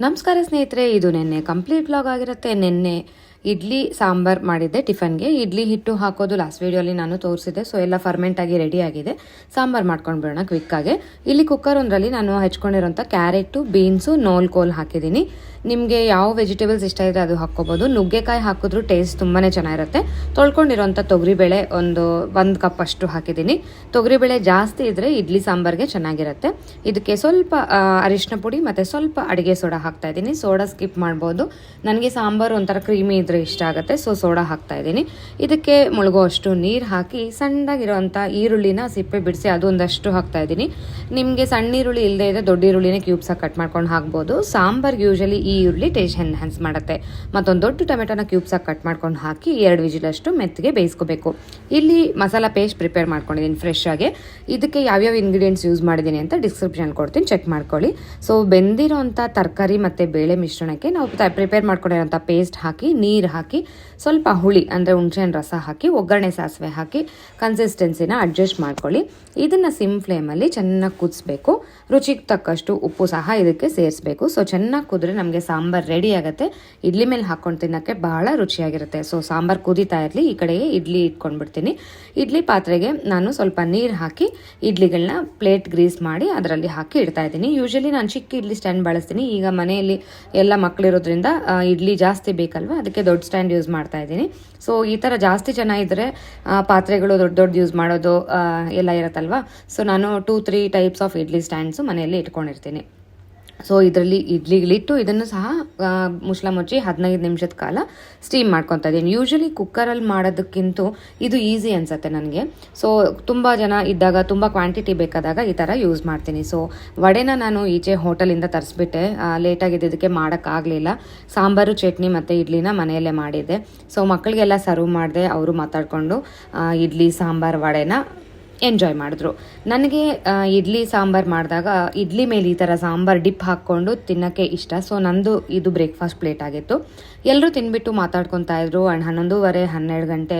ನಮಸ್ಕಾರ ಸ್ನೇಹಿತರೆ ಇದು ನಿನ್ನೆ ಕಂಪ್ಲೀಟ್ ಬ್ಲಾಗ್ ಆಗಿರುತ್ತೆ. ನಿನ್ನೆ ಇಡ್ಲಿ, ಸಾಂಬಾರ್ ಮಾಡಿದ್ದೆ ಟಿಫನ್ಗೆ. ಇಡ್ಲಿ ಹಿಟ್ಟು ಹಾಕೋದು ಲಾಸ್ಟ್ ವೀಡಿಯೋಲಿ ನಾನು ತೋರಿಸಿದೆ ಸೊ ಎಲ್ಲ ಫರ್ಮೆಂಟ್ ಆಗಿ ರೆಡಿ ಆಗಿದೆ. ಸಾಂಬಾರ್ ಮಾಡ್ಕೊಂಡು ಬಿಡೋಣ ಕ್ವಿಕ್ಕಾಗೆ ಇಲ್ಲಿ ಕುಕ್ಕರ್ ಒಂದರಲ್ಲಿ ನಾನು ಹೆಚ್ಕೊಂಡಿರೋಂಥ ಕ್ಯಾರೆಟು ಬೀನ್ಸು ನೋಲ್ ಕೋಲ್ ಹಾಕಿದ್ದೀನಿ. ನಿಮಗೆ ಯಾವ ವೆಜಿಟೇಬಲ್ಸ್ ಇಷ್ಟ ಇದೆ ಅದು ಹಾಕ್ಕೋಬೋದು. ನುಗ್ಗೆಕಾಯಿ ಹಾಕಿದ್ರು ಟೇಸ್ಟ್ ತುಂಬಾ ಚೆನ್ನಾಗಿರುತ್ತೆ. ತೊಳ್ಕೊಂಡಿರೋಂಥ ತೊಗರಿಬೇಳೆ ಒಂದು ಒಂದು ಕಪ್ ಅಷ್ಟು ಹಾಕಿದ್ದೀನಿ. ತೊಗರಿಬೇಳೆ ಜಾಸ್ತಿ ಇದ್ದರೆ ಇಡ್ಲಿ ಸಾಂಬಾರಿಗೆ ಚೆನ್ನಾಗಿರುತ್ತೆ. ಇದಕ್ಕೆ ಸ್ವಲ್ಪ ಅರಿಶಿನ ಪುಡಿ ಮತ್ತು ಸ್ವಲ್ಪ ಅಡುಗೆ ಸೋಡಾ ಹಾಕ್ತಾ ಇದ್ದೀನಿ. ಸೋಡಾ ಸ್ಕಿಪ್ ಮಾಡ್ಬೋದು. ನನಗೆ ಸಾಂಬಾರು ಒಂಥರ ಕ್ರೀಮಿ ಇದ್ರೆ ಇಷ್ಟ ಆಗುತ್ತೆ. ಸೊ ಸೋಡಾ ಹಾಕ್ತಾ ಇದ್ದೀನಿ. ಇದಕ್ಕೆ ಮುಳುಗೋ ಅಷ್ಟು ನೀರು ಹಾಕಿ ಸಣ್ಣದಾಗಿರೋಂಥ ಈರುಳ್ಳಿನ ಸಿಪ್ಪೆ ಬಿಡಿಸಿ ಅದೊಂದಷ್ಟು ಹಾಕ್ತಾ ಇದ್ದೀನಿ. ನಿಮಗೆ ಸಣ್ಣ ಈರುಳ್ಳಿ ಇಲ್ಲದೆ ಇದೆ ದೊಡ್ಡ ಈರುಳ್ಳಿನೇ ಕ್ಯೂಬ್ಸಾಗಿ ಕಟ್ ಮಾಡ್ಕೊಂಡು ಹಾಕ್ಬೋದು. ಸಾಂಬಾರ್ಗೆ ಯೂಶಲಿ ಈ ಈರುಳ್ಳಿ ಟೇಸ್ಟ್ ಎನ್ಹ್ಯಾನ್ಸ್ ಮಾಡುತ್ತೆ. ಮತ್ತೊಂದು ದೊಡ್ಡ ಟೊಮೆಟೊನ ಕ್ಯೂಬ್ಸಾಗಿ ಕಟ್ ಮಾಡ್ಕೊಂಡು ಹಾಕಿ ಎರಡು ವಿಜಿಲಷ್ಟು ಮೆತ್ತಿಗೆ ಬೇಯಿಸ್ಕೋಬೇಕು. ಇಲ್ಲಿ ಮಸಾಲ ಪೇಸ್ಟ್ ಪ್ರಿಪೇರ್ ಮಾಡ್ಕೊಂಡಿದ್ದೀನಿ ಫ್ರೆಶ್ ಆಗಿ. ಇದಕ್ಕೆ ಯಾವ್ಯಾವ ಇಂಗ್ರೀಡಿಯೆಂಟ್ಸ್ ಯೂಸ್ ಮಾಡಿದ್ದೀನಿ ಅಂತ ಡಿಸ್ಕ್ರಿಪ್ಷನ್ ಕೊಡ್ತೀನಿ. ಚೆಕ್ ಮಾಡ್ಕೊಳ್ಳಿ. ಸೊ ಬೆಂದಿರೋಂಥ ತರಕಾರಿ ಮತ್ತು ಬೇಳೆ ಮಿಶ್ರಣಕ್ಕೆ ನಾವು ಪ್ರಿಪೇರ್ ಮಾಡ್ಕೊಂಡಿರೋಂಥ ಪೇಸ್ಟ್ ಹಾಕಿ ನೀರು ಹಾಕಿ, ಸ್ವಲ್ಪ ಹುಳಿ ಅಂದರೆ ಹುಣಸೆಹಣ್ಣು ರಸ ಹಾಕಿ, ಒಗ್ಗರಣೆ ಸಾಸಿವೆ ಹಾಕಿ ಕನ್ಸಿಸ್ಟೆನ್ಸಿನ ಅಡ್ಜಸ್ಟ್ ಮಾಡ್ಕೊಳ್ಳಿ. ಇದನ್ನು ಸಿಮ್ ಫ್ಲೇಮಲ್ಲಿ ಚೆನ್ನಾಗಿ ಕುದಿಸ್ಬೇಕು. ರುಚಿಗೆ ತಕ್ಕಷ್ಟು ಉಪ್ಪು ಸಹ ಇದಕ್ಕೆ ಸೇರಿಸ್ಬೇಕು. ಸೊ ಚೆನ್ನಾಗಿ ಕುದ್ರೆ ನಮಗೆ ಸಾಂಬಾರು ರೆಡಿ ಆಗುತ್ತೆ. ಇಡ್ಲಿ ಮೇಲೆ ಹಾಕ್ಕೊಂಡು ತಿನ್ನೋಕ್ಕೆ ಬಹಳ ರುಚಿಯಾಗಿರುತ್ತೆ. ಸೊ ಸಾಂಬಾರು ಕುದೀತಾ ಇರಲಿ, ಈ ಕಡೆಗೆ ಇಡ್ಲಿ ಇಟ್ಕೊಂಡ್ಬಿಡ್ತೀನಿ. ಇಡ್ಲಿ ಪಾತ್ರೆಗೆ ನಾನು ಸ್ವಲ್ಪ ನೀರು ಹಾಕಿ ಇಡ್ಲಿಗಳನ್ನ ಪ್ಲೇಟ್ ಗ್ರೀಸ್ ಮಾಡಿ ಅದರಲ್ಲಿ ಹಾಕಿ ಇಡ್ತಾ ಇದ್ದೀನಿ. ಯೂಶಲಿ ನಾನು ಚಿಕ್ಕ ಇಡ್ಲಿ ಸ್ಟ್ಯಾಂಡ್ ಬಳಸ್ತೀನಿ. ಈಗ ಮನೆಯಲ್ಲಿ ಎಲ್ಲ ಮಕ್ಕಳಿರೋದ್ರಿಂದ ಇಡ್ಲಿ ಜಾಸ್ತಿ ಬೇಕಲ್ವ? ಅದಕ್ಕೆ ದೊಡ್ಡ ಸ್ಟ್ಯಾಂಡ್ ಯೂಸ್ ಮಾಡ್ತಾ ಇದ್ದೀನಿ. ಸೊ ಈ ಥರ ಜಾಸ್ತಿ ಜನ ಇದ್ದರೆ ಪಾತ್ರೆಗಳು ದೊಡ್ಡ ದೊಡ್ಡ ಯೂಸ್ ಮಾಡೋದು ಎಲ್ಲ ಇರುತ್ತಲ್ವ? ಸೊ ನಾನು two three types of idli stands ಮನೆಯಲ್ಲಿ ಇಟ್ಕೊಂಡಿರ್ತೀನಿ. ಸೊ ಇದರಲ್ಲಿ ಇಡ್ಲಿಗಳಿಟ್ಟು ಇದನ್ನು ಸಹ ಮುಚ್ಚಳ ಮುಚ್ಚಿ ಹದಿನೈದು ನಿಮಿಷದ ಕಾಲ ಸ್ಟೀಮ್ ಮಾಡ್ಕೊತಾ ಇದ್ದೀನಿ ಯೂಶಲಿ ಕುಕ್ಕರಲ್ಲಿ ಮಾಡೋದಕ್ಕಿಂತ ಇದು ಈಸಿ ಅನಿಸುತ್ತೆ ನನಗೆ. ಸೊ ತುಂಬ ಜನ ಇದ್ದಾಗ, ತುಂಬ ಕ್ವಾಂಟಿಟಿ ಬೇಕಾದಾಗ ಈ ಥರ ಯೂಸ್ ಮಾಡ್ತೀನಿ. ಸೊ ವಡೆನ ನಾನು ಈಚೆ ಹೋಟೆಲಿಂದ ತರಿಸ್ಬಿಟ್ಟೆ. ಲೇಟಾಗಿದ್ದಕ್ಕೆ ಮಾಡೋಕ್ಕಾಗಲಿಲ್ಲ. ಸಾಂಬಾರು, ಚಟ್ನಿ ಮತ್ತು ಇಡ್ಲಿನ ಮನೆಯಲ್ಲೇ ಮಾಡಿದ್ದೆ. ಸೊ ಮಕ್ಕಳಿಗೆಲ್ಲ ಸರ್ವ್ ಮಾಡಿದೆ, ಅವರು ಮಾತಾಡಿಕೊಂಡು ಇಡ್ಲಿ, ಸಾಂಬಾರು, ವಡೆನ ಎಂಜಾಯ್ ಮಾಡಿದ್ರು. ನನಗೆ ಇಡ್ಲಿ ಸಾಂಬಾರು ಮಾಡಿದಾಗ ಇಡ್ಲಿ ಮೇಲೆ ಈ ಥರ ಸಾಂಬಾರು ಡಿಪ್ ಹಾಕ್ಕೊಂಡು ತಿನ್ನೋಕ್ಕೆ ಇಷ್ಟ. ಸೊ ನಂದು ಇದು ಬ್ರೇಕ್ಫಾಸ್ಟ್ ಪ್ಲೇಟ್ ಆಗಿತ್ತು. ಎಲ್ಲರೂ ತಿನ್ಬಿಟ್ಟು ಮಾತಾಡ್ಕೊತಾ ಇದ್ರು. ಆ್ಯಂಡ್ ಹನ್ನೊಂದೂವರೆ, ಹನ್ನೆರಡು ಗಂಟೆ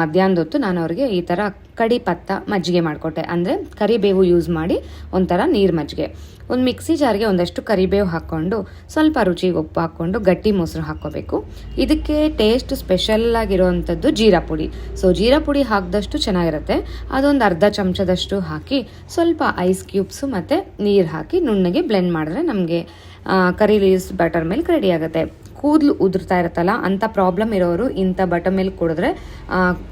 ಮಧ್ಯಾಹ್ನದ ಹೊತ್ತು ನಾನು ಅವ್ರಿಗೆ ಈ ಥರ ಕಡಿ ಪತ್ತ ಮಜ್ಜಿಗೆ ಮಾಡಿಕೊಟ್ಟೆ. ಅಂದರೆ ಕರಿಬೇವು ಯೂಸ್ ಮಾಡಿ ಒಂಥರ ನೀರು ಮಜ್ಜಿಗೆ. ಒಂದು ಮಿಕ್ಸಿ ಜಾರಿಗೆ ಒಂದಷ್ಟು ಕರಿಬೇವು ಹಾಕ್ಕೊಂಡು ಸ್ವಲ್ಪ ರುಚಿಗೆ ಉಪ್ಪು ಹಾಕ್ಕೊಂಡು ಗಟ್ಟಿ ಮೊಸರು ಹಾಕ್ಕೋಬೇಕು. ಇದಕ್ಕೆ ಟೇಸ್ಟ್ ಸ್ಪೆಷಲ್ ಆಗಿರುವಂಥದ್ದು ಜೀರಾ ಪುಡಿ. ಸೊ ಜೀರಾ ಪುಡಿ ಹಾಕಿದಷ್ಟು ಚೆನ್ನಾಗಿರುತ್ತೆ. ಅದೊಂದು ಅರ್ಧ ಚಮಚದಷ್ಟು ಹಾಕಿ ಸ್ವಲ್ಪ ಐಸ್ ಕ್ಯೂಬ್ಸು ಮತ್ತು ನೀರು ಹಾಕಿ ನುಣ್ಣಗೆ ಬ್ಲೆಂಡ್ ಮಾಡಿದ್ರೆ ನಮಗೆ curry leaves buttermilk ready ಆಗುತ್ತೆ. ಕೂದಲು ಉದುರ್ತಾ ಇರುತ್ತಲ್ಲ ಅಂಥ ಪ್ರಾಬ್ಲಮ್ ಇರೋರು ಇಂಥ ಬಟರ್ ಮಿಲ್ಕ್ ಕುಡಿದ್ರೆ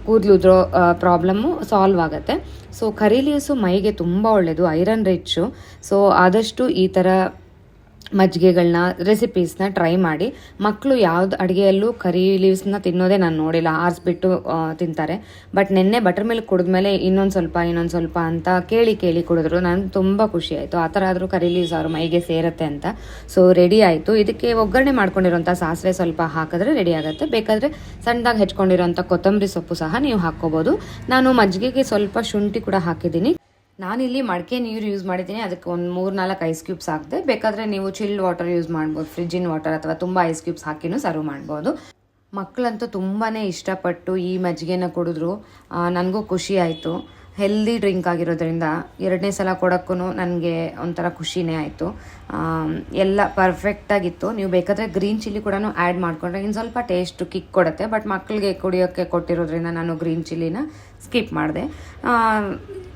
ಕೂದಲು ಉದುರೋ ಪ್ರಾಬ್ಲಮ್ಮು ಸಾಲ್ವ್ ಆಗುತ್ತೆ. ಸೊ ಕರಿ ಲೀವ್ಸು ಮೈಗೆ ತುಂಬ ಒಳ್ಳೆಯದು ಐರನ್ ರಿಚ್ಚು ಸೊ ಆದಷ್ಟು ಈ ಥರ ಮಜ್ಜಿಗೆಗಳನ್ನ ರೆಸಿಪೀಸ್ನ ಟ್ರೈ ಮಾಡಿ ಮಕ್ಕಳು ಯಾವ್ದು ಅಡುಗೆಯಲ್ಲೂ ಕರಿ ಲೀವ್ಸ್ನ ತಿನ್ನೋದೇ ನಾನು ನೋಡಿಲ್ಲ, ಆರಿಸ್ಬಿಟ್ಟು ತಿಂತಾರೆ. ಬಟ್ ನಿನ್ನೆ ಬಟರ್ ಮಿಲ್ಕ್ ಕುಡಿದ್ಮೇಲೆ ಇನ್ನೊಂದು ಸ್ವಲ್ಪ ಇನ್ನೊಂದು ಸ್ವಲ್ಪ ಅಂತ ಕೇಳಿ ಕೇಳಿ ಕುಡಿದ್ರು. ನಾನು ತುಂಬ ಖುಷಿ ಆಯಿತು. ಆ ಥರ ಆದರೂ ಕರಿ ಲೀವ್ಸ್ ಅವ್ರ ಮೈಗೆ ಸೇರುತ್ತೆ ಅಂತ. ಸೊ ರೆಡಿ ಆಯಿತು. ಇದಕ್ಕೆ ಒಗ್ಗರಣೆ ಮಾಡ್ಕೊಂಡಿರೋಂಥ ಸಾಸಿವೆ ಸ್ವಲ್ಪ ಹಾಕಿದ್ರೆ ರೆಡಿ ಆಗುತ್ತೆ. ಬೇಕಾದರೆ ಸಣ್ಣದಾಗಿ ಹೆಚ್ಕೊಂಡಿರೋಂಥ ಕೊತ್ತಂಬರಿ ಸೊಪ್ಪು ಸಹ ನೀವು ಹಾಕ್ಕೋಬೋದು. ನಾನು ಮಜ್ಜಿಗೆಗೆ ಸ್ವಲ್ಪ ಶುಂಠಿ ಕೂಡ ಹಾಕಿದ್ದೀನಿ. ನಾನಿಲ್ಲಿ ಮಡಕೆ ನೀರು ಯೂಸ್ ಮಾಡಿದ್ದೀನಿ. ಅದಕ್ಕೆ ಒಂದು ಮೂರು ನಾಲ್ಕು ಐಸ್ ಕ್ಯೂಬ್ಸ್ ಹಾಕಿದೆ. ಬೇಕಾದರೆ ನೀವು ಚಿಲ್ಡ್ ವಾಟರ್ ಯೂಸ್ ಮಾಡ್ಬೋದು. ಫ್ರಿಜ್ಜಿನ ವಾಟರ್ ಅಥವಾ ತುಂಬ ಐಸ್ ಕ್ಯೂಬ್ಸ್ ಹಾಕಿನೂ ಸರ್ವ್ ಮಾಡ್ಬೋದು. ಮಕ್ಕಳಂತೂ ತುಂಬಾ ಇಷ್ಟಪಟ್ಟು ಈ ಮಜ್ಜಿಗೆನ ಕುಡಿದ್ರು. ನನಗೂ ಖುಷಿ ಆಯಿತು. ಹೆಲ್ದಿ ಡ್ರಿಂಕ್ ಆಗಿರೋದ್ರಿಂದ ಎರಡನೇ ಸಲ ಕೊಡೋಕ್ಕೂ ನನಗೆ ಒಂಥರ ಖುಷಿನೇ ಆಯಿತು. ಎಲ್ಲ ಪರ್ಫೆಕ್ಟಾಗಿತ್ತು ನೀವು ಬೇಕಾದರೆ ಗ್ರೀನ್ ಚಿಲ್ಲಿ ಕೂಡ ಆ್ಯಡ್ ಮಾಡಿಕೊಂಡ್ರೆ ಇನ್ನು ಸ್ವಲ್ಪ ಟೇಸ್ಟು ಕಿಕ್ ಕೊಡುತ್ತೆ. ಬಟ್ ಮಕ್ಕಳಿಗೆ ಕುಡಿಯೋಕ್ಕೆ ಕೊಟ್ಟಿರೋದ್ರಿಂದ ನಾನು ಗ್ರೀನ್ ಚಿಲ್ಲಿನ ಸ್ಕಿಪ್ ಮಾಡಿದೆ.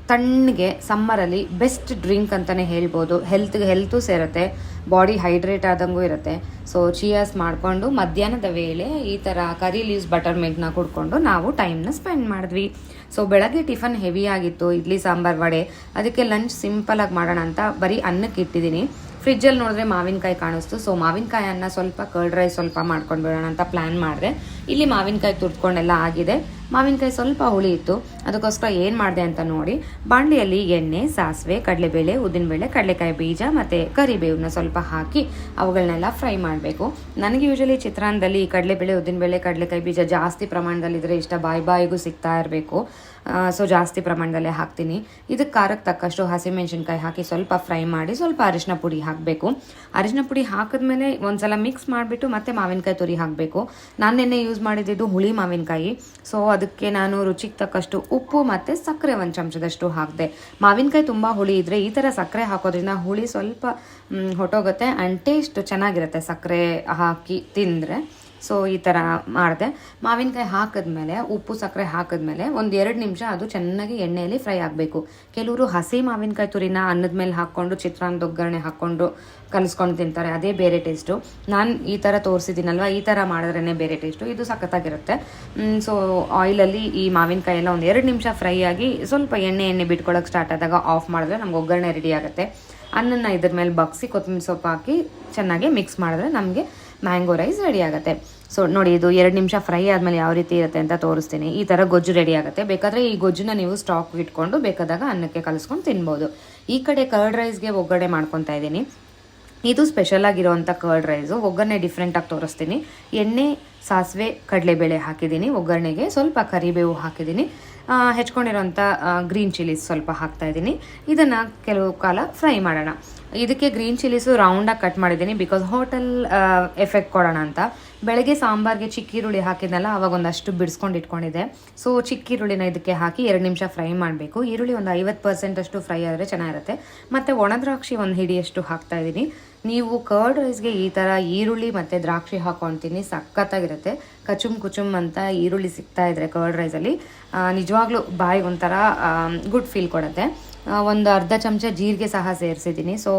ತಣ್ಣಗೆ ಸಮ್ಮರಲ್ಲಿ ಬೆಸ್ಟ್ ಡ್ರಿಂಕ್ ಅಂತಲೇ ಹೇಳ್ಬೋದು. ಹೆಲ್ತ್ಗೆ ಹೆಲ್ತು ಸೇರುತ್ತೆ. ಬಾಡಿ ಹೈಡ್ರೇಟ್ ಆದಂಗೂ ಇರುತ್ತೆ. ಸೊ ಚಿಯಾಸ್ ಮಾಡಿಕೊಂಡು ಮಧ್ಯಾಹ್ನದ ವೇಳೆ ಈ ಥರ ಕರಿ ಲೀವ್ಸ್ ಬಟರ್ ಮಿಲ್ಕ್ನ ಕುಡ್ಕೊಂಡು ನಾವು ಟೈಮ್ನ ಸ್ಪೆಂಡ್ ಮಾಡಿದ್ವಿ. ಸೊ ಬೆಳಗ್ಗೆ ಟಿಫನ್ ಹೆವಿ ಆಗಿತ್ತು. ಇಡ್ಲಿ, ಸಾಂಬಾರ್, ವಡೆ. ಅದಕ್ಕೆ ಲಂಚ್ ಸಿಂಪಲಾಗಿ ಮಾಡೋಣ ಅಂತ ಬರೀ ಅನ್ನಕ್ಕೆ ಇಟ್ಟಿದ್ದೀನಿ. ಫ್ರಿಜ್ಜಲ್ಲಿ ನೋಡಿದ್ರೆ ಮಾವಿನಕಾಯಿ ಕಾಣಿಸ್ತು. ಸೊ ಮಾವಿನಕಾಯನ್ನ ಸ್ವಲ್ಪ ಕರ್ಡ್ ರೈಸ್ ಸ್ವಲ್ಪ ಮಾಡ್ಕೊಂಡು ಬಿಡೋಣ ಅಂತ ಪ್ಲ್ಯಾನ್ ಮಾಡಿದೆ. ಇಲ್ಲಿ ಮಾವಿನಕಾಯಿ ತುರ್ಕೊಂಡೆಲ್ಲ ಆಗಿದೆ. ಮಾವಿನಕಾಯಿ ಸ್ವಲ್ಪ ಹುಳಿ ಇತ್ತು. ಅದಕ್ಕೋಸ್ಕರ ಏನು ಮಾಡಿದೆ ಅಂತ ನೋಡಿ ಬಾಣಲಿಯಲ್ಲಿ ಎಣ್ಣೆ, ಸಾಸಿವೆ, ಕಡಲೆಬೇಳೆ, ಉದ್ದಿನಬೇಳೆ, ಕಡಲೆಕಾಯಿ ಬೀಜ ಮತ್ತು ಕರಿಬೇವನ್ನ ಸ್ವಲ್ಪ ಹಾಕಿ ಅವುಗಳನ್ನೆಲ್ಲ ಫ್ರೈ ಮಾಡಬೇಕು. ನನಗೆ ಯೂಶಲಿ ಚಿತ್ರಾನ್ನದಲ್ಲಿ ಕಡಲೆಬೇಳೆ, ಉದ್ದಿನಬೇಳೆ, ಕಡಲೆಕಾಯಿ ಬೀಜ ಜಾಸ್ತಿ ಪ್ರಮಾಣದಲ್ಲಿದ್ದರೆ ಇಷ್ಟ ಬಾಯಿ ಬಾಯಿಗೂ ಸಿಗ್ತಾ ಇರಬೇಕು. ಸೊ ಜಾಸ್ತಿ ಪ್ರಮಾಣದಲ್ಲೇ ಹಾಕ್ತೀನಿ. ಇದಕ್ಕೆ ಖಾರಕ್ಕೆ ತಕ್ಕಷ್ಟು ಹಸಿಮೆಣಸಿನ್ಕಾಯಿ ಹಾಕಿ ಸ್ವಲ್ಪ ಫ್ರೈ ಮಾಡಿ ಸ್ವಲ್ಪ ಅರಿಶಿನ ಪುಡಿ ಹಾಕಬೇಕು. ಅರಿಶಿನ ಪುಡಿ ಹಾಕಿದ್ಮೇಲೆ ಒಂದ್ಸಲ ಮಿಕ್ಸ್ ಮಾಡಿಬಿಟ್ಟು ಮತ್ತೆ ಮಾವಿನಕಾಯಿ ತುರಿ ಹಾಕಬೇಕು. ನಾನು ನಿನ್ನೆ ಯೂಸ್ ಮಾಡಿದ್ದು ಹುಳಿ ಮಾವಿನಕಾಯಿ. ಸೊ ಅದಕ್ಕೆ ನಾನು ರುಚಿಗೆ ತಕ್ಕಷ್ಟು ಉಪ್ಪು ಮತ್ತು ಸಕ್ಕರೆ ಒಂದು ಚಮಚದಷ್ಟು ಹಾಕಿದೆ. ಮಾವಿನಕಾಯಿ ತುಂಬ ಹುಳಿ ಇದ್ದರೆ ಈ ಥರ ಸಕ್ಕರೆ ಹಾಕೋದ್ರಿಂದ ಹುಳಿ ಸ್ವಲ್ಪ ಹೊಟ್ಟೋಗುತ್ತೆ ಆ್ಯಂಡ್ ಟೇಸ್ಟ್ ಚೆನ್ನಾಗಿರುತ್ತೆ ಸಕ್ಕರೆ ಹಾಕಿ ತಿಂದರೆ. ಸೊ ಈ ಥರ ಮಾಡಿದೆ. ಮಾವಿನಕಾಯಿ ಹಾಕಿದ್ಮೇಲೆ, ಉಪ್ಪು ಸಕ್ಕರೆ ಹಾಕಿದ್ಮೇಲೆ ಒಂದು ಎರಡು ನಿಮಿಷ ಅದು ಚೆನ್ನಾಗಿ ಎಣ್ಣೆಯಲ್ಲಿ ಫ್ರೈ ಆಗಬೇಕು. ಕೆಲವರು ಹಸಿ ಮಾವಿನಕಾಯಿ ತುರಿನ ಅನ್ನದ ಮೇಲೆ ಹಾಕ್ಕೊಂಡು ಚಿತ್ರಾನ್ನದ ಒಗ್ಗರಣೆ ಹಾಕ್ಕೊಂಡು ಕಲಿಸ್ಕೊಂಡು ತಿಂತಾರೆ. ಅದೇ ಬೇರೆ ಟೇಸ್ಟು. ನಾನು ಈ ಥರ ತೋರಿಸಿದ್ದೀನಲ್ವ? ಈ ಥರ ಮಾಡಿದ್ರೇ ಬೇರೆ ಟೇಸ್ಟು. ಇದು ಸಖತ್ತಾಗಿರುತ್ತೆ. ಸೊ ಆಯಿಲಲ್ಲಿ ಈ ಮಾವಿನಕಾಯಿ ಎಲ್ಲ ಒಂದು ಎರಡು ನಿಮಿಷ ಫ್ರೈ ಆಗಿ ಸ್ವಲ್ಪ ಎಣ್ಣೆ ಎಣ್ಣೆ ಬಿಟ್ಕೊಳ್ಳೋಕೆ ಸ್ಟಾರ್ಟ್ ಆದಾಗ ಆಫ್ ಮಾಡಿದ್ರೆ ನಮ್ಗೆ ಒಗ್ಗರಣೆ ರೆಡಿ ಆಗುತ್ತೆ. ಅನ್ನನ ಇದ್ರ ಮೇಲೆ ಬಗ್ಸಿ ಕೊತ್ತಂಬರಿ ಸೊಪ್ಪು ಹಾಕಿ ಚೆನ್ನಾಗಿ ಮಿಕ್ಸ್ ಮಾಡಿದ್ರೆ ನಮಗೆ ಮ್ಯಾಂಗೋ ರೈಸ್ ರೆಡಿ ಆಗುತ್ತೆ. ಸೊ ನೋಡಿ, ಇದು ಎರಡು ನಿಮಿಷ ಫ್ರೈ ಆದಮೇಲೆ ಯಾವ ರೀತಿ ಇರುತ್ತೆ ಅಂತ ತೋರಿಸ್ತೀನಿ. ಈ ಥರ ಗೊಜ್ಜು ರೆಡಿ ಆಗುತ್ತೆ. ಬೇಕಾದರೆ ಈ ಗೊಜ್ಜನ್ನ ನೀವು ಸ್ಟಾಕ್ ಇಟ್ಕೊಂಡು ಬೇಕಾದಾಗ ಅನ್ನಕ್ಕೆ ಕಲಿಸ್ಕೊಂಡು ತಿನ್ಬೋದು. ಈ ಕಡೆ ಕರ್ಡ್ ರೈಸ್ಗೆ ಒಗ್ಗರಣೆ ಮಾಡ್ಕೊತಾ ಇದ್ದೀನಿ. ಇದು ಸ್ಪೆಷಲ್ ಆಗಿರೋವಂಥ ಕರ್ಡ್ ರೈಸು ಒಗ್ಗರಣೆ ಡಿಫ್ರೆಂಟಾಗಿ ತೋರಿಸ್ತೀನಿ. ಎಣ್ಣೆ, ಸಾಸಿವೆ, ಕಡಲೆಬೇಳೆ ಹಾಕಿದ್ದೀನಿ ಒಗ್ಗರಣೆಗೆ. ಸ್ವಲ್ಪ ಕರಿಬೇವು ಹಾಕಿದ್ದೀನಿ. ಹೆಚ್ಕೊಂಡಿರೋಂಥ ಗ್ರೀನ್ ಚಿಲ್ಲೀಸ್ ಸ್ವಲ್ಪ ಹಾಕ್ತಾ ಇದ್ದೀನಿ. ಇದನ್ನು ಕೆಲವು ಕಾಲ ಫ್ರೈ ಮಾಡೋಣ. ಇದಕ್ಕೆ ಗ್ರೀನ್ ಚಿಲ್ಲೀಸು ರೌಂಡಾಗಿ ಕಟ್ ಮಾಡಿದ್ದೀನಿ ಬಿಕಾಸ್ ಹೋಟೆಲ್ ಎಫೆಕ್ಟ್ ಕೊಡೋಣ ಅಂತ. ಬೆಳಗ್ಗೆ ಸಾಂಬಾರ್ಗೆ ಚಿಕ್ಕಿರುಳ್ಳಿ ಹಾಕಿದ್ನಲ್ಲ, ಅವಾಗ ಒಂದಷ್ಟು ಬಿಡಿಸ್ಕೊಂಡು ಇಟ್ಕೊಂಡಿದ್ದೆ. ಸೊ ಚಿಕ್ಕಿರುಳ್ಳಿನ ಇದಕ್ಕೆ ಹಾಕಿ ಎರಡು ನಿಮಿಷ ಫ್ರೈ ಮಾಡಬೇಕು. ಈರುಳ್ಳಿ ಒಂದು ಐವತ್ತು ಪರ್ಸೆಂಟಷ್ಟು ಫ್ರೈ ಆದರೆ ಚೆನ್ನಾಗಿರುತ್ತೆ. ಮತ್ತು ಒಣದ್ರಾಕ್ಷಿ ಒಂದು ಹಿಡಿಯಷ್ಟು ಹಾಕ್ತಾ ಇದ್ದೀನಿ. ನೀವು ಕರ್ಡ್ ರೈಸ್ಗೆ ಈ ಥರ ಈರುಳ್ಳಿ ಮತ್ತು ದ್ರಾಕ್ಷಿ ಹಾಕೊತೀನಿ ಸಖತ್ತಾಗಿರುತ್ತೆ. ಕಚುಮ್ ಕುಚುಮ್ ಅಂತ ಈರುಳ್ಳಿ ಸಿಗ್ತಾ ಇದ್ರೆ ಕರ್ಡ್ ರೈಸಲ್ಲಿ ನಿಜವಾಗ್ಲೂ ಬಾಯಿಗೆ ಒಂಥರ ಗುಡ್ ಫೀಲ್ ಕೊಡುತ್ತೆ. ಒಂದು ಅರ್ಧ ಚಮಚ ಜೀರಿಗೆ ಸಹ ಸೇರಿಸಿದ್ದೀನಿ. ಸೊ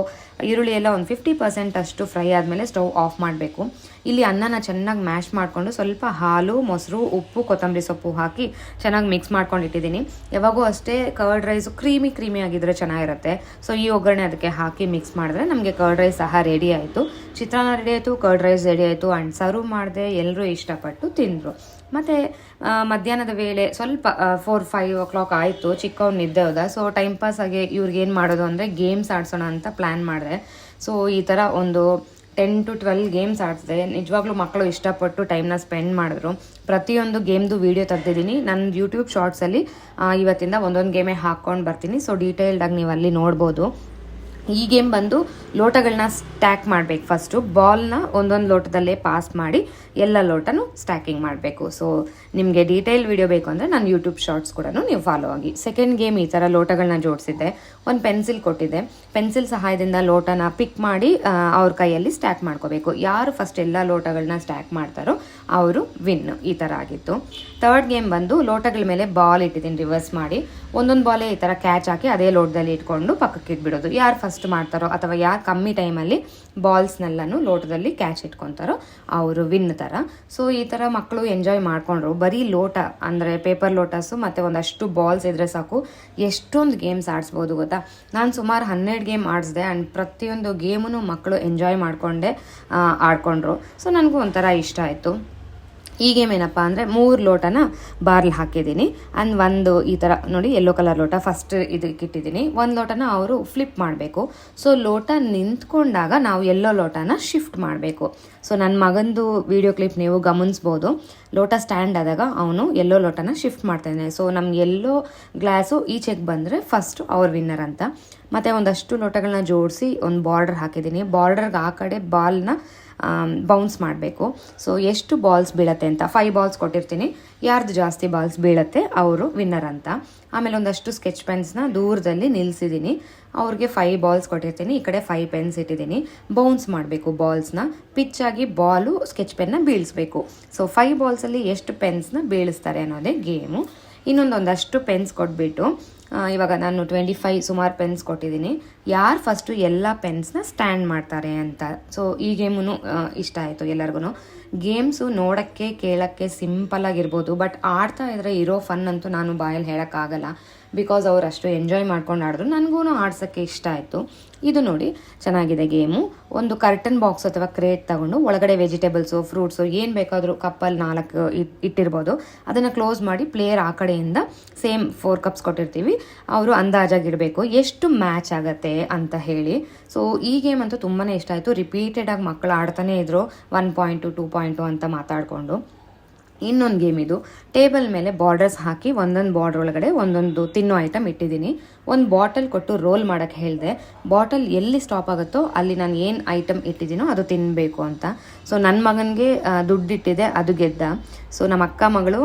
ಈರುಳ್ಳಿ ಎಲ್ಲ ಒಂದು ಫಿಫ್ಟಿ ಪರ್ಸೆಂಟ್ ಅಷ್ಟು ಫ್ರೈ ಆದಮೇಲೆ ಸ್ಟವ್ ಆಫ್ ಮಾಡಬೇಕು. ಇಲ್ಲಿ ಅನ್ನನ ಚೆನ್ನಾಗಿ ಮ್ಯಾಶ್ ಮಾಡಿಕೊಂಡು ಸ್ವಲ್ಪ ಹಾಲು, ಮೊಸರು, ಉಪ್ಪು, ಕೊತ್ತಂಬರಿ ಸೊಪ್ಪು ಹಾಕಿ ಚೆನ್ನಾಗಿ ಮಿಕ್ಸ್ ಮಾಡ್ಕೊಂಡಿಟ್ಟಿದ್ದೀನಿ. ಯಾವಾಗೂ ಅಷ್ಟೇ ಕರ್ಡ್ ರೈಸು ಕ್ರೀಮಿ ಕ್ರೀಮಿ ಆಗಿದ್ರೆ ಚೆನ್ನಾಗಿರುತ್ತೆ. ಸೊ ಈ ಒಗ್ಗರಣೆ ಅದಕ್ಕೆ ಹಾಕಿ ಮಿಕ್ಸ್ ಮಾಡಿದ್ರೆ ನಮಗೆ ಕರ್ಡ್ ರೈಸ್ ಸಹ ರೆಡಿ ಆಯಿತು. ಚಿತ್ರಾನ್ನ ರೆಡಿ ಆಯಿತು ಕರ್ಡ್ ರೈಸ್ ರೆಡಿ ಆಯಿತು. ಆ್ಯಂಡ್ ಸರ್ವ್ ಮಾಡಿದೆ ಎಲ್ಲರೂ ಇಷ್ಟಪಟ್ಟು ತಿಂದರು. ಮತ್ತು ಮಧ್ಯಾಹ್ನದ ವೇಳೆ ಸ್ವಲ್ಪ ಫೋರ್ ಫೈವ್ ಓ ಕ್ಲಾಕ್ ಆಯಿತು. ಚಿಕ್ಕವ್ನು ನಿದ್ದೆ ಹೋದ. ಸೊ ಟೈಮ್ ಪಾಸ್ ಆಗಿ ಇವ್ರಿಗೆ ಏನು ಮಾಡೋದು ಅಂದರೆ ಗೇಮ್ಸ್ ಆಡಿಸೋಣ ಅಂತ ಪ್ಲ್ಯಾನ್ ಮಾಡಿದೆ. ಸೊ ಈ ಥರ ಒಂದು ಟೆನ್ ಟು ಟ್ವೆಲ್ ಗೇಮ್ಸ್ ಆಡಿಸಿದೆ ನಿಜವಾಗ್ಲೂ ಮಕ್ಕಳು ಇಷ್ಟಪಟ್ಟು ಟೈಮ್ನ ಸ್ಪೆಂಡ್ ಮಾಡಿದ್ರು. ಪ್ರತಿಯೊಂದು ಗೇಮ್ದು ವೀಡಿಯೋ ತೆಗ್ದಿದ್ದೀನಿ. ನನ್ನ ಯೂಟ್ಯೂಬ್ ಶಾರ್ಟ್ಸಲ್ಲಿ ಇವತ್ತಿಂದ ಒಂದೊಂದು ಗೇಮೇ ಹಾಕ್ಕೊಂಡು ಬರ್ತೀನಿ. ಸೊ ಡೀಟೇಲ್ಡಾಗಿ ನೀವು ಅಲ್ಲಿ ನೋಡ್ಬೋದು. ಈ ಬಂದು ಲೋಟಗಳನ್ನ ಸ್ಟ್ಯಾಕ್ ಮಾಡಬೇಕು ಫಸ್ಟು ಬಾಲ್ನ ಒಂದೊಂದು ಲೋಟದಲ್ಲೇ ಪಾಸ್ ಮಾಡಿ ಎಲ್ಲ ಲೋಟನೂ ಸ್ಟ್ಯಾಕಿಂಗ್ ಮಾಡಬೇಕು. ಸೊ ನಿಮಗೆ ಡೀಟೇಲ್ ವಿಡಿಯೋ ಬೇಕು ಅಂದರೆ ನಾನು ಯೂಟ್ಯೂಬ್ ಶಾರ್ಟ್ಸ್ ಕೂಡ ನೀವು ಫಾಲೋ ಆಗಿ. ಸೆಕೆಂಡ್ ಗೇಮ್ ಈ ಥರ ಲೋಟಗಳನ್ನ ಜೋಡಿಸಿದ್ದೆ. ಒಂದು ಪೆನ್ಸಿಲ್ ಕೊಟ್ಟಿದ್ದೆ. ಪೆನ್ಸಿಲ್ ಸಹಾಯದಿಂದ ಲೋಟನ ಪಿಕ್ ಮಾಡಿ ಅವ್ರ ಕೈಯಲ್ಲಿ ಸ್ಟ್ಯಾಕ್ ಮಾಡ್ಕೋಬೇಕು. ಯಾರು ಫಸ್ಟ್ ಎಲ್ಲ ಲೋಟಗಳನ್ನ ಸ್ಟ್ಯಾಕ್ ಮಾಡ್ತಾರೋ, ಅವರು ವಿನ್ ಈ ಥರ ಆಗಿತ್ತು. ಥರ್ಡ್ ಗೇಮ್ ಬಂದು ಲೋಟಗಳ ಮೇಲೆ ಬಾಲ್ ಇಟ್ಟಿದ್ದೀನಿ ರಿವರ್ಸ್ ಮಾಡಿ. ಒಂದೊಂದು ಬಾಲೇ ಈ ಥರ ಕ್ಯಾಚ್ ಹಾಕಿ ಅದೇ ಲೋಟದಲ್ಲಿ ಇಟ್ಕೊಂಡು ಪಕ್ಕಕ್ಕೆ ಇಟ್ಬಿಡೋದು. ಯಾರು ಫಸ್ಟ್ ಮಾಡ್ತಾರೋ ಅಥವಾ ಯಾರು ಕಮ್ಮಿ ಟೈಮಲ್ಲಿ ಬಾಲ್ಸ್ನೆಲ್ಲನೂ ಲೋಟದಲ್ಲಿ ಕ್ಯಾಚ್ ಇಟ್ಕೊತಾರೋ ಅವರು ವಿನ್ ಥರ ಸೊ ಈ ಥರ ಮಕ್ಕಳು ಎಂಜಾಯ್ ಮಾಡಿಕೊಂಡ್ರು. ಬರೀ ಲೋಟ ಅಂದರೆ ಪೇಪರ್ ಲೋಟಸ್ಸು ಮತ್ತು ಒಂದಷ್ಟು ಬಾಲ್ಸ್ ಇದ್ದರೆ ಸಾಕು. ಎಷ್ಟೊಂದು ಗೇಮ್ಸ್ ಆಡಿಸ್ಬೋದು ಗೊತ್ತಾ? ನಾನು ಸುಮಾರು ಹನ್ನೆರಡು ಗೇಮ್ ಆಡಿಸಿದೆ ಆ್ಯಂಡ್ ಪ್ರತಿಯೊಂದು ಗೇಮೂ ಮಕ್ಕಳು ಎಂಜಾಯ್ ಮಾಡಿಕೊಂಡೆ ಆಡ್ಕೊಂಡ್ರು. ಸೊ ನನಗೂ ಒಂಥರ ಇಷ್ಟ ಆಯಿತು. ಈ ಗೇಮ್ ಏನಪ್ಪ ಅಂದರೆ ಮೂರು ಲೋಟನ ಬಾರ್ಲ್ ಹಾಕಿದ್ದೀನಿ. ಆ್ಯಂಡ್ ಒಂದು ಈ ಥರ ನೋಡಿ ಯೆಲ್ಲೋ ಕಲರ್ ಲೋಟ ಫಸ್ಟ್ ಇದಕ್ಕೆ ಇಟ್ಟಿದ್ದೀನಿ. ಒಂದು ಲೋಟನ ಅವರು ಫ್ಲಿಪ್ ಮಾಡಬೇಕು. ಸೊ ಲೋಟ ನಿಂತ್ಕೊಂಡಾಗ ನಾವು ಎಲ್ಲೋ ಲೋಟನ ಶಿಫ್ಟ್ ಮಾಡಬೇಕು. ಸೊ ನನ್ನ ಮಗಂದು ವಿಡಿಯೋ ಕ್ಲಿಪ್ ನೀವು ಗಮನಿಸ್ಬೋದು. ಲೋಟ ಸ್ಟ್ಯಾಂಡ್ ಆದಾಗ ಅವನು ಎಲ್ಲೋ ಲೋಟನ ಶಿಫ್ಟ್ ಮಾಡ್ತಾನೆ. ಸೊ ನಮ್ಗೆ ಎಲ್ಲೋ ಗ್ಲಾಸು ಈಚೆಗೆ ಬಂದರೆ ಫಸ್ಟ್ ಅವ್ರ ವಿನ್ನರ್ ಅಂತ. ಮತ್ತು ಒಂದಷ್ಟು ಲೋಟಗಳನ್ನ ಜೋಡಿಸಿ ಒಂದು ಬಾರ್ಡರ್ ಹಾಕಿದ್ದೀನಿ. ಬಾರ್ಡರ್ಗೆ ಆ ಕಡೆ ಬಾಲ್ನ ಬೌನ್ಸ್ ಮಾಡಬೇಕು. ಸೊ ಎಷ್ಟು ಬಾಲ್ಸ್ ಬೀಳತ್ತೆ ಅಂತ ಫೈವ್ ಬಾಲ್ಸ್ ಕೊಟ್ಟಿರ್ತೀನಿ. ಯಾರ್ದು ಜಾಸ್ತಿ ಬಾಲ್ಸ್ ಬೀಳತ್ತೆ, ಅವರು ವಿನ್ನರ್ ಅಂತ. ಆಮೇಲೆ ಒಂದಷ್ಟು ಸ್ಕೆಚ್ ಪೆನ್ಸ್ನ ದೂರದಲ್ಲಿ ನಿಲ್ಲಿಸಿದ್ದೀನಿ ಅವ್ರಿಗೆ ಫೈವ್ ಬಾಲ್ಸ್ ಕೊಟ್ಟಿರ್ತೀನಿ. ಈ ಕಡೆ ಫೈವ್ ಪೆನ್ಸ್ ಇಟ್ಟಿದ್ದೀನಿ. ಬೌನ್ಸ್ ಮಾಡಬೇಕು ಬಾಲ್ಸ್ನ ಪಿಚ್ಚಾಗಿ ಬಾಲು ಸ್ಕೆಚ್ ಪೆನ್ನ ಬೀಳಿಸ್ಬೇಕು. ಸೊ ಫೈವ್ ಬಾಲ್ಸಲ್ಲಿ ಎಷ್ಟು ಪೆನ್ಸ್ನ ಬೀಳಿಸ್ತಾರೆ ಅನ್ನೋದೇ ಗೇಮು ಇನ್ನೊಂದು ಒಂದಷ್ಟು ಪೆನ್ಸ್ ಕೊಟ್ಬಿಟ್ಟು ಇವಾಗ ನಾನು ಟ್ವೆಂಟಿ ಫೈವ್ ಸುಮಾರು ಪೆನ್ಸ್ ಕೊಟ್ಟಿದ್ದೀನಿ. ಯಾರು ಫಸ್ಟು ಎಲ್ಲ ಪೆನ್ಸ್ನ ಸ್ಟ್ಯಾಂಡ್ ಮಾಡ್ತಾರೆ ಅಂತ. ಸೊ ಈ ಗೇಮೂ ಇಷ್ಟ ಆಯಿತು ಎಲ್ಲರಿಗೂ ಗೇಮ್ಸು ನೋಡೋಕ್ಕೆ, ಕೇಳೋಕ್ಕೆ ಸಿಂಪಲ್ ಆಗಿರ್ಬೋದು ಬಟ್ ಆಡ್ತಾ ಇದ್ರೆ ಇರೋ ಫನ್ ಅಂತೂ ನಾನು ಬಾಯಲ್ಲಿ ಹೇಳೋಕ್ಕಾಗಲ್ಲ. ಬಿಕಾಸ್ ಅವ್ರು ಅಷ್ಟು ಎಂಜಾಯ್ ಮಾಡ್ಕೊಂಡು ಆಡಿದ್ರು. ನನಗೂ ಆಡ್ಸೋಕ್ಕೆ ಇಷ್ಟ ಆಯಿತು. ಇದು ನೋಡಿ, ಚೆನ್ನಾಗಿದೆ ಗೇಮು. ಒಂದು ಕರ್ಟನ್ ಬಾಕ್ಸ್ ಅಥವಾ ಕ್ರೇಟ್ ತಗೊಂಡು ಒಳಗಡೆ ವೆಜಿಟೇಬಲ್ಸು ಫ್ರೂಟ್ಸು ಏನು ಬೇಕಾದರೂ ಕಪ್ಪಲ್ಲಿ ನಾಲ್ಕು ಇಟ್ ಇಟ್ಟಿರ್ಬೋದು. ಅದನ್ನು ಕ್ಲೋಸ್ ಮಾಡಿ ಪ್ಲೇಯರ್ ಆ ಕಡೆಯಿಂದ ಸೇಮ್ ಫೋರ್ ಕಪ್ಸ್ ಕೊಟ್ಟಿರ್ತೀವಿ. ಅವರು ಅಂದಾಜಾಗಿರಬೇಕು. ಎಷ್ಟು ಮ್ಯಾಚ್ ಆಗುತ್ತೆ ಅಂತ ಹೇಳಿ. ಸೊ ಈ ಗೇಮ್ ಅಂತೂ ತುಂಬಾ ಇಷ್ಟ ಆಯಿತು. ರಿಪೀಟೆಡಾಗಿ ಮಕ್ಕಳು ಆಡ್ತಾನೆ ಇದ್ರು. ಒನ್ ಪಾಯಿಂಟು ಟೂ ಪಾಯಿಂಟು ಅಂತ ಮಾತಾಡಿಕೊಂಡು. ಇನ್ನೊಂದು ಗೇಮ್ ಇದು. ಟೇಬಲ್ ಮೇಲೆ ಬಾರ್ಡರ್ಸ್ ಹಾಕಿ ಒಂದೊಂದು ಬಾರ್ಡರ್ ಒಳಗಡೆ ಒಂದೊಂದು ತಿನ್ನೋ ಐಟಮ್ ಇಟ್ಟಿದ್ದೀನಿ. ಒಂದು ಬಾಟಲ್ ಕೊಟ್ಟು ರೋಲ್ ಮಾಡೋಕ್ಕೆ ಹೇಳಿದೆ. ಬಾಟಲ್ ಎಲ್ಲಿ ಸ್ಟಾಪ್ ಆಗುತ್ತೋ ಅಲ್ಲಿ ನಾನು ಏನು ಐಟಮ್ ಇಟ್ಟಿದ್ದೀನೋ ಅದು ತಿನ್ನಬೇಕು ಅಂತ. ಸೊ ನನ್ನ ಮಗನಿಗೆ ದುಡ್ಡಿಟ್ಟಿದೆ, ಅದು ಗೆದ್ದ. ಸೊ ನಮ್ಮ ಅಕ್ಕ ಮಗಳು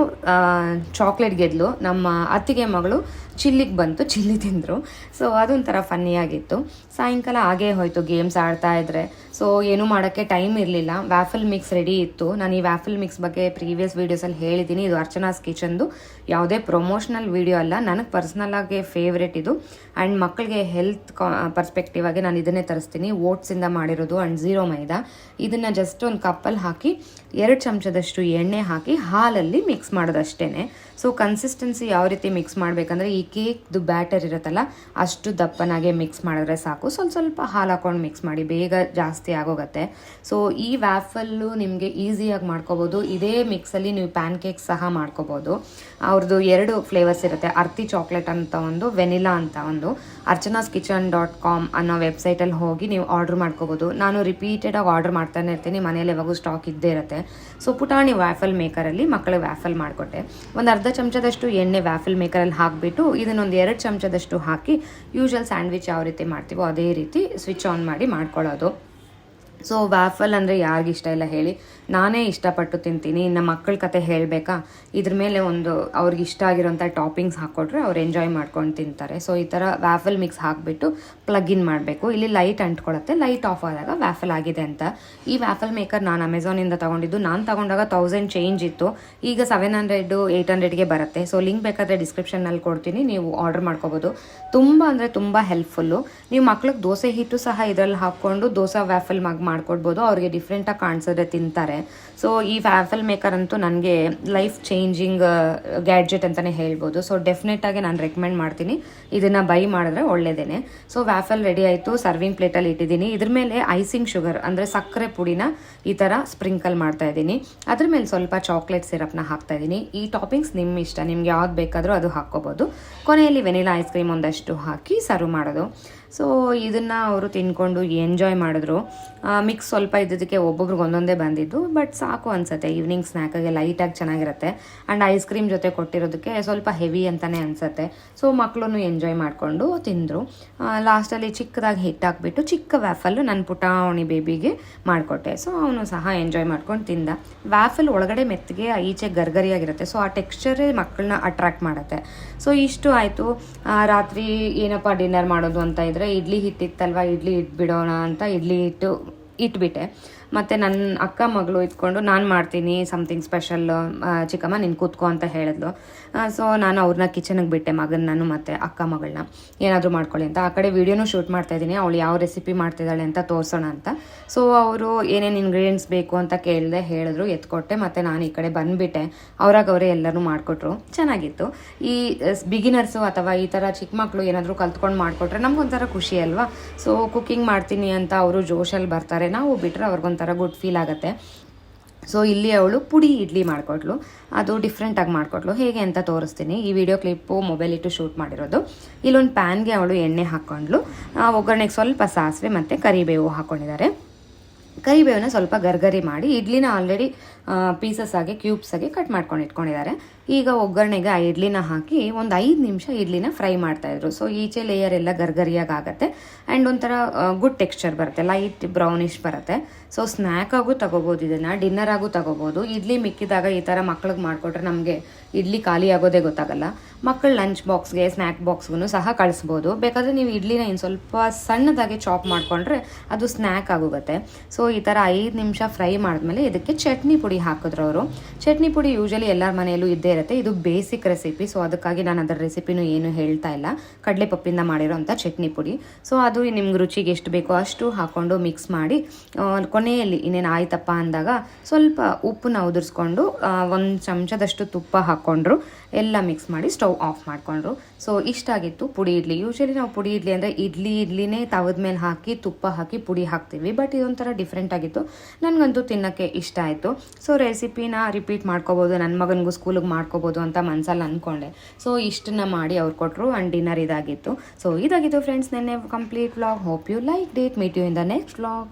ಚಾಕ್ಲೇಟ್ ಗೆದ್ಲು. ನಮ್ಮ ಅತ್ತಿಗೆ ಮಗಳು ಚಿಲ್ಲಿಗೆ ಬಂತು, ಚಿಲ್ಲಿ ತಿಂದರು. ಸೊ ಅದೊಂಥರ ಫನ್ನಿಯಾಗಿತ್ತು ಸಾಯಂಕಾಲ ಹಾಗೇ ಹೋಯಿತು ಗೇಮ್ಸ್ ಆಡ್ತಾ ಇದ್ರೆ. ಸೊ ಏನೂ ಮಾಡೋಕ್ಕೆ ಟೈಮ್ ಇರಲಿಲ್ಲ. ವ್ಯಾಫಲ್ ಮಿಕ್ಸ್ ರೆಡಿ ಇತ್ತು. ನಾನು ಈ ವ್ಯಾಫಲ್ ಮಿಕ್ಸ್ ಬಗ್ಗೆ ಪ್ರೀವಿಯಸ್ ವೀಡಿಯೋಸಲ್ಲಿ ಹೇಳಿದ್ದೀನಿ. ಇದು ಅರ್ಚನಾಸ್ ಕಿಚನ್ದು. ಯಾವುದೇ ಪ್ರಮೋಷನಲ್ ವೀಡಿಯೋ ಅಲ್ಲ. ನನಗೆ ಪರ್ಸ್ನಲ್ ಆಗಿ ಫೇವ್ರೆಟ್ ಇದು. ಆ್ಯಂಡ್ ಮಕ್ಕಳಿಗೆ ಹೆಲ್ತ್ ಪರ್ಸ್ಪೆಕ್ಟಿವ್ ಆಗಿ ನಾನು ಇದನ್ನೇ ತರಿಸ್ತೀನಿ. ಓಟ್ಸಿಂದ ಮಾಡಿರೋದು ಆ್ಯಂಡ್ ಝೀರೋ ಮೈದಾ. ಇದನ್ನು ಜಸ್ಟ್ ಒಂದು ಕಪ್ಪಲ್ಲಿ ಹಾಕಿ, ಎರಡು ಚಮಚದಷ್ಟು ಎಣ್ಣೆ ಹಾಕಿ, ಹಾಲಲ್ಲಿ ಮಿಕ್ಸ್ ಮಾಡೋದಷ್ಟೇ ಸೊ ಕನ್ಸಿಸ್ಟೆನ್ಸಿ ಯಾವ ರೀತಿ ಮಿಕ್ಸ್ ಮಾಡಬೇಕಂದ್ರೆ ಈ ಕೇಕ್ದು ಬ್ಯಾಟರ್ ಇರುತ್ತಲ್ಲ, ಅಷ್ಟು ದಪ್ಪನಾಗೆ ಮಿಕ್ಸ್ ಮಾಡಿದ್ರೆ ಸಾಕು. ಸ್ವಲ್ಪ ಸ್ವಲ್ಪ ಹಾಲು ಹಾಕೊಂಡು ಮಿಕ್ಸ್ ಮಾಡಿ, ಬೇಗ ಜಾಸ್ತಿ ಆಗೋಗುತ್ತೆ. ಸೊ ಈ ವ್ಯಾಫಲ್ಲು ನಿಮಗೆ ಈಸಿಯಾಗಿ ಮಾಡ್ಕೋಬೋದು. ಇದೇ ಮಿಕ್ಸಲ್ಲಿ ನೀವು ಪ್ಯಾನ್ ಕೇಕ್ ಸಹ ಮಾಡ್ಕೋಬೋದು. ಅವ್ರದ್ದು ಎರಡು ಫ್ಲೇವರ್ಸ್ ಇರುತ್ತೆ. ಅರ್ತಿ ಚಾಕ್ಲೇಟ್ ಅಂತ ಒಂದು ವೆನಿಲಾ ಅಂತ ಒಂದು. ಅರ್ಚನಾಸ್ ಕಿಚನ್ ಡಾಟ್ ಕಾಮ್ ಅನ್ನೋ ವೆಬ್ಸೈಟಲ್ಲಿ ಹೋಗಿ ನೀವು ಆರ್ಡ್ರ್ ಮಾಡ್ಕೋಬೋದು. ನಾನು ರಿಪೀಟೆಡಾಗಿ ಆರ್ಡ್ರ್ ಮಾಡ್ತಾನೆ ಇರ್ತೀನಿ. ಮನೇಲಿ ಯಾವಾಗೂ ಸ್ಟಾಕ್ ಇದ್ದೇ ಇರುತ್ತೆ. ಸೊ, ಪುಟಾಣಿ ವ್ಯಾಫಲ್ ಮೇಕರಲ್ಲಿ ಮಕ್ಕಳು ವ್ಯಾಫಲ್ ಮಾಡಿಕೊಟ್ಟೆ. ಒಂದು ಅರ್ಧ ಚಮಚದಷ್ಟು ಎಣ್ಣೆ ವ್ಯಾಫಲ್ ಮೇಕರಲ್ಲಿ ಹಾಕಿಬಿಟ್ಟು ಇದನ್ನೊಂದು ಎರಡು ಚಮಚದಷ್ಟು ಹಾಕಿ ಯೂಶಲ್ ಸ್ಯಾಂಡ್ವಿಚ್ ಯಾವ ರೀತಿ ಮಾಡ್ತೀವೋ ಅದೇ ರೀತಿ ಸ್ವಿಚ್ ಆನ್ ಮಾಡಿ ಮಾಡ್ಕೊಳ್ಳೋದು. ಸೊ ವ್ಯಾಫಲ್ ಅಂದರೆ ಯಾರಿಗಿಷ್ಟ ಇಲ್ಲ ಹೇಳಿ. ನಾನೇ ಇಷ್ಟಪಟ್ಟು ತಿಂತೀನಿ. ನಮ್ಮ ಮಕ್ಕಳ ಕತೆ ಹೇಳಬೇಕಾ? ಇದ್ರ ಮೇಲೆ ಒಂದು ಅವ್ರಿಗೆ ಇಷ್ಟ ಆಗಿರೋಂಥ ಟಾಪಿಂಗ್ಸ್ ಹಾಕ್ಕೊಟ್ರೆ ಅವ್ರು ಎಂಜಾಯ್ ಮಾಡ್ಕೊಂಡು ತಿಂತಾರೆ. ಸೊ ಈ ಥರ ವ್ಯಾಫಲ್ ಮಿಕ್ಸ್ ಹಾಕಿಬಿಟ್ಟು ಇನ್ ಮಾಡಬೇಕು. ಇಲ್ಲಿ ಲೈಟ್ ಅಂಟ್ಕೊಳತ್ತೆ. ಲೈಟ್ ಆಫ್ ಆದಾಗ ವ್ಯಾಫಲ್ ಆಗಿದೆ ಅಂತ. ಈ ವ್ಯಾಫಲ್ ಮೇಕರ್ ನಾನು ಅಮೆಝಾನಿಂದ ತೊಗೊಂಡಿದ್ದು. ನಾನು ತೊಗೊಂಡಾಗ ತೌಸಂಡ್ ಚೇಂಜ್ ಇತ್ತು. ಈಗ ಸೆವೆನ್ ಹಂಡ್ರೆಡು ಏಯ್ಟ್ ಹಂಡ್ರೆಡ್ಗೆ ಬರುತ್ತೆ. ಸೊ ಲಿಂಕ್ ಬೇಕಾದರೆ ಡಿಸ್ಕ್ರಿಪ್ಷನ್ನಲ್ಲಿ ಕೊಡ್ತೀನಿ. ನೀವು ಆರ್ಡರ್ ಮಾಡ್ಕೋಬೋದು. ತುಂಬ ಅಂದರೆ ತುಂಬ ಹೆಲ್ಪ್ಫುಲ್ಲು ನೀವು ಮಕ್ಳಿಗೆ ದೋಸೆ ಹಿಟ್ಟು ಸಹ ಇದರಲ್ಲಿ ಹಾಕ್ಕೊಂಡು ದೋಸೆ ವ್ಯಾಫಲ್ ಮಗ್ ಮಾಡ್ಕೊಡ್ಬೋದು, ಅವ್ರಿಗೆ ಡಿಫ್ರೆಂಟಾಗಿ ಕಾಣಿಸಿದ್ರೆ ತಿಂತಾರೆ. ಸೊ ಈ ಆ್ಯಪಲ್ ಮೇಕರ್ ಅಂತೂ ನನಗೆ ಲೈಫ್ ಚೇಂಜಿಂಗ್ ಗ್ಯಾಡ್ಜೆಟ್ ಅಂತಲೇ ಹೇಳ್ಬೋದು. ಸೊ ಡೆಫಿನೆಟಾಗಿ ನಾನು ರೆಕಮೆಂಡ್ ಮಾಡ್ತೀನಿ. ಇದನ್ನು ಬೈ ಮಾಡಿದ್ರೆ ಒಳ್ಳೇದೇನೆ. ಸೊ ವ್ಯಾಫಲ್ ರೆಡಿ ಆಯಿತು ಸರ್ವಿಂಗ್ ಪ್ಲೇಟಲ್ಲಿ ಇಟ್ಟಿದ್ದೀನಿ. ಇದ್ರ ಮೇಲೆ ಐಸಿಂಗ್ ಶುಗರ್ ಅಂದರೆ ಸಕ್ಕರೆ ಪುಡಿನ ಈ ಥರ ಸ್ಪ್ರಿಂಕಲ್ ಮಾಡ್ತಾ ಇದ್ದೀನಿ. ಅದ್ರ ಮೇಲೆ ಸ್ವಲ್ಪ ಚಾಕ್ಲೇಟ್ ಸಿರಪ್ನ ಹಾಕ್ತಾ ಇದ್ದೀನಿ. ಈ ಟಾಪಿಂಗ್ಸ್ ನಿಮ್ಮ ಇಷ್ಟ. ನಿಮ್ಗೆ ಯಾವ್ದು ಬೇಕಾದರೂ ಅದು ಹಾಕ್ಕೋಬೋದು. ಕೊನೆಯಲ್ಲಿ ವೆನಿಲಾ ಐಸ್ ಕ್ರೀಮ್ ಒಂದಷ್ಟು ಹಾಕಿ ಸರ್ವ್ ಮಾಡೋದು. ಸೊ ಇದನ್ನು ಅವರು ತಿನ್ಕೊಂಡು ಎಂಜಾಯ್ ಮಾಡಿದ್ರು. ಮಿಕ್ಸ್ ಸ್ವಲ್ಪ ಇದ್ದಿದ್ದಕ್ಕೆ ಒಬ್ಬೊಬ್ರಿಗೆ ಒಂದೊಂದೇ ಬಂದಿದ್ದು ಬಟ್ ಸಾಕು ಅನಿಸುತ್ತೆ. ಈವ್ನಿಂಗ್ ಸ್ನ್ಯಾಕಾಗೆ ಲೈಟಾಗಿ ಚೆನ್ನಾಗಿರುತ್ತೆ. ಆ್ಯಂಡ್ ಐಸ್ ಕ್ರೀಮ್ ಜೊತೆ ಕೊಟ್ಟಿರೋದಕ್ಕೆ ಸ್ವಲ್ಪ ಹೆವಿ ಅಂತಲೇ ಅನಿಸುತ್ತೆ. ಸೊ ಮಕ್ಕಳು ಎಂಜಾಯ್ ಮಾಡಿಕೊಂಡು ತಿಂದರು. ಲಾಸ್ಟಲ್ಲಿ ಚಿಕ್ಕದಾಗಿ ಹಿಟ್ಟು ಹಾಕ್ಬಿಟ್ಟು ಚಿಕ್ಕ ವ್ಯಾಫಲ್ಲು ನನ್ನ ಪುಟಾವಣಿ ಬೇಬಿಗೆ ಮಾಡಿಕೊಟ್ಟೆ. ಸೊ ಅವನು ಸಹ ಎಂಜಾಯ್ ಮಾಡ್ಕೊಂಡು ತಿಂದ. ವ್ಯಾಫಲ್ ಒಳಗಡೆ ಮೆತ್ತಗೆ, ಈಚೆ ಗರ್ಗರಿಯಾಗಿರುತ್ತೆ. ಸೊ ಆ ಟೆಕ್ಸ್ಚರೇ ಮಕ್ಕಳನ್ನ ಅಟ್ರಾಕ್ಟ್ ಮಾಡುತ್ತೆ. ಸೊ ಇಷ್ಟು ಆಯಿತು. ರಾತ್ರಿ ಏನಪ್ಪ ಡಿನ್ನರ್ ಮಾಡೋದು ಅಂತ ಇದ್ರೆ ಇಡ್ಲಿ ಹಿಟ್ಟಿತ್ತಲ್ವ, ಇಡ್ಲಿ ಇಟ್ಬಿಡೋಣ ಅಂತ ಇಡ್ಲಿ ಹಿಟ್ಟು ಇಟ್ಬಿಟ್ಟೆ. ಮತ್ತು ನನ್ನ ಅಕ್ಕ ಮಗಳು ಇಟ್ಕೊಂಡು ನಾನು ಮಾಡ್ತೀನಿ ಸಮಥಿಂಗ್ ಸ್ಪೆಷಲ್ ಚಿಕ್ಕಮ್ಮ ನೀನು ಕೂತ್ಕೋ ಅಂತ ಹೇಳಿದ್ಲು. ಸೊ ನಾನು ಅವ್ರನ್ನ ಕಿಚನಿಗೆ ಬಿಟ್ಟೆ, ಮಗನ ನಾನು ಮತ್ತು ಅಕ್ಕ ಮಗಳನ್ನ ಏನಾದರೂ ಮಾಡ್ಕೊಳ್ಳಿ ಅಂತ. ಆ ಕಡೆ ವೀಡಿಯೋನೂ ಶೂಟ್ ಮಾಡ್ತಾ ಇದ್ದೀನಿ. ಅವಳು ಯಾವ ರೆಸಿಪಿ ಮಾಡ್ತಿದ್ದಾಳೆ ಅಂತ ತೋರಿಸೋಣ ಅಂತ. ಸೊ ಅವರು ಏನೇನು ಇಂಗ್ರೀಡಿಯೆಂಟ್ಸ್ ಬೇಕು ಅಂತ ಕೇಳಿದೆ ಹೇಳಿದ್ರು, ಎತ್ಕೊಟ್ಟೆ. ಮತ್ತು ನಾನು ಈ ಕಡೆ ಬಂದುಬಿಟ್ಟೆ. ಅವ್ರಾಗ ಅವರೇ ಎಲ್ಲರೂ ಮಾಡಿಕೊಟ್ರು. ಚೆನ್ನಾಗಿತ್ತು. ಈ ಬಿಗಿನರ್ಸು ಅಥವಾ ಈ ಥರ ಚಿಕ್ಕ ಮಕ್ಕಳು ಏನಾದರೂ ಕಲ್ತ್ಕೊಂಡು ಮಾಡಿಕೊಟ್ರೆ ನಮಗೊಂಥರ ಖುಷಿ ಅಲ್ವಾ? ಸೊ ಕುಕ್ಕಿಂಗ್ ಮಾಡ್ತೀನಿ ಅಂತ ಅವರು ಜೋಶಲ್ಲಿ ಬರ್ತಾರೆ. ನಾವು ಬಿಟ್ಟರೆ ಅವ್ರಿಗೊಂಥರ ಗುಡ್ ಫೀಲ್ ಆಗುತ್ತೆ. ಸೊ ಇಲ್ಲಿ ಅವಳು ಪುಡಿ ಇಡ್ಲಿ ಮಾಡಿಕೊಟ್ಲು. ಅದು ಡಿಫ್ರೆಂಟಾಗಿ ಮಾಡಿಕೊಟ್ಲು. ಹೇಗೆ ಅಂತ ತೋರಿಸ್ತೀನಿ. ಈ ವಿಡಿಯೋ ಕ್ಲಿಪ್ಪು ಮೊಬೈಲ್ ಇಟ್ಟು ಶೂಟ್ ಮಾಡಿರೋದು. ಇಲ್ಲೊಂದು ಪ್ಯಾನ್ಗೆ ಅವಳು ಎಣ್ಣೆ ಹಾಕ್ಕೊಂಡ್ಲು. ಒಗ್ಗರಣೆಗೆ ಸ್ವಲ್ಪ ಸಾಸಿವೆ ಮತ್ತು ಕರಿಬೇವು ಹಾಕ್ಕೊಂಡಿದ್ದಾರೆ ಕರಿಬೇವನ್ನ ಸ್ವಲ್ಪ ಗರ್ಗರಿ ಮಾಡಿ ಇಡ್ಲಿನ ಆಲ್ರೆಡಿ ಪೀಸಸ್ ಆಗಿ ಕ್ಯೂಬ್ಸ್ ಆಗಿ ಕಟ್ ಮಾಡ್ಕೊಂಡು ಇಟ್ಕೊಂಡಿದ್ದಾರೆ. ಈಗ ಒಗ್ಗರಣೆಗೆ ಆ ಇಡ್ಲಿನ ಹಾಕಿ ಒಂದು ಐದು ನಿಮಿಷ ಇಡ್ಲಿನ ಫ್ರೈ ಮಾಡ್ತಾಯಿದ್ರು ಸೊ ಈಚೆ ಲೇಯರ್ ಎಲ್ಲ ಗರ್ಗರಿಯಾಗಿ ಆಗುತ್ತೆ. ಆ್ಯಂಡ್ ಒಂಥರ ಗುಡ್ ಟೆಕ್ಸ್ಚರ್ ಬರುತ್ತೆ. ಲೈಟ್ ಬ್ರೌನಿಶ್ ಬರುತ್ತೆ. ಸೊ ಸ್ನ್ಯಾಕ್ ಆಗು ತಗೋಬೋದು, ಇದನ್ನು ಡಿನ್ನರ್ ಆಗೂ ತಗೋಬೋದು. ಇಡ್ಲಿ ಮಿಕ್ಕಿದಾಗ ಈ ಥರ ಮಕ್ಳಿಗೆ ಮಾಡಿಕೊಟ್ರೆ ನಮಗೆ ಇಡ್ಲಿ ಖಾಲಿ ಆಗೋದೇ ಗೊತ್ತಾಗಲ್ಲ. ಮಕ್ಕಳು ಲಂಚ್ ಬಾಕ್ಸ್ಗೆ ಸ್ನ್ಯಾಕ್ ಬಾಕ್ಸ್ಗೂ ಸಹ ಕಳಿಸ್ಬೋದು. ಬೇಕಾದರೆ ನೀವು ಇಡ್ಲಿನ ಇನ್ನು ಸ್ವಲ್ಪ ಸಣ್ಣದಾಗಿ ಚಾಪ್ ಮಾಡಿಕೊಂಡ್ರೆ ಅದು ಸ್ನ್ಯಾಕ್ ಆಗೋಗುತ್ತೆ. ಸೊ ಈ ಥರ ಐದು ನಿಮಿಷ ಫ್ರೈ ಮಾಡಿದ್ಮೇಲೆ ಇದಕ್ಕೆ ಚಟ್ನಿ ಪುಡಿ ಹಾಕಿದ್ರು ಅವರು. ಚಟ್ನಿ ಪುಡಿ ಯೂಶಲಿ ಎಲ್ಲರ ಮನೆಯಲ್ಲೂ ಇದ್ದೇ ಇರುತ್ತೆ. ಇದು ಬೇಸಿಕ್ ರೆಸಿಪಿ ಸೊ ಅದಕ್ಕಾಗಿ ನಾನು ಅದರ ರೆಸಿಪಿನೂ ಏನು ಹೇಳ್ತಾ ಇಲ್ಲ. ಕಡಲೆ ಪಪ್ಪಿಂದ ಮಾಡಿರೋಂಥ ಚಟ್ನಿ ಪುಡಿ. ಸೊ ಅದು ನಿಮ್ಗೆ ರುಚಿಗೆ ಎಷ್ಟು ಬೇಕೋ ಅಷ್ಟು ಹಾಕ್ಕೊಂಡು ಮಿಕ್ಸ್ ಮಾಡಿ ಕೊನೆಯಲ್ಲಿ ಇನ್ನೇನು ಆಯ್ತಪ್ಪ ಅಂದಾಗ ಸ್ವಲ್ಪ ಉಪ್ಪನ್ನ ಉದುರಿಸ್ಕೊಂಡು ಒಂದು ಚಮಚದಷ್ಟು ತುಪ್ಪ ಹಾಕ್ಕೊಂಡ್ರು ಎಲ್ಲ ಮಿಕ್ಸ್ ಮಾಡಿ ಸ್ಟವ್ ಆಫ್ ಮಾಡಿಕೊಂಡ್ರು. ಸೊ ಇಷ್ಟಾಗಿತ್ತು ಪುಡಿ ಇಡ್ಲಿ. ಯೂಶಲಿ ನಾವು ಪುಡಿ ಇಡ್ಲಿ ಅಂದರೆ ಇಡ್ಲಿ ಇಡ್ಲಿನೇ ತವದ ಮೇಲೆ ಹಾಕಿ, ತುಪ್ಪ ಹಾಕಿ ಪುಡಿ ಹಾಕ್ತೀವಿ. ಬಟ್ ಇದೊಂಥರ ಡಿಫ್ರೆಂಟ್ ಆಗಿತ್ತು. ನನಗಂತೂ ತಿನ್ನೋಕ್ಕೆ ಇಷ್ಟ ಆಯಿತು. ಸೊ ರೆಸಿಪಿನ ರಿಪೀಟ್ ಮಾಡ್ಕೋಬೋದು. ನನ್ನ ಮಗನಿಗೂ ಸ್ಕೂಲಿಗೆ ಮಾಡ್ಕೋಬೋದು ಅಂತ ಮನಸ್ಸಲ್ಲಿ ಅಂದ್ಕೊಂಡೆ ಸೊ ಇಷ್ಟನ್ನ ಮಾಡಿ ಅವ್ರು ಕೊಟ್ಟರು ಆ್ಯಂಡ್ ಡಿನ್ನರ್ ಇದಾಗಿತ್ತು. ಸೊ ಇದಾಗಿತ್ತು ಫ್ರೆಂಡ್ಸ್ ನೆನ್ನೆ complete vlog hope you like date meet you in the next vlog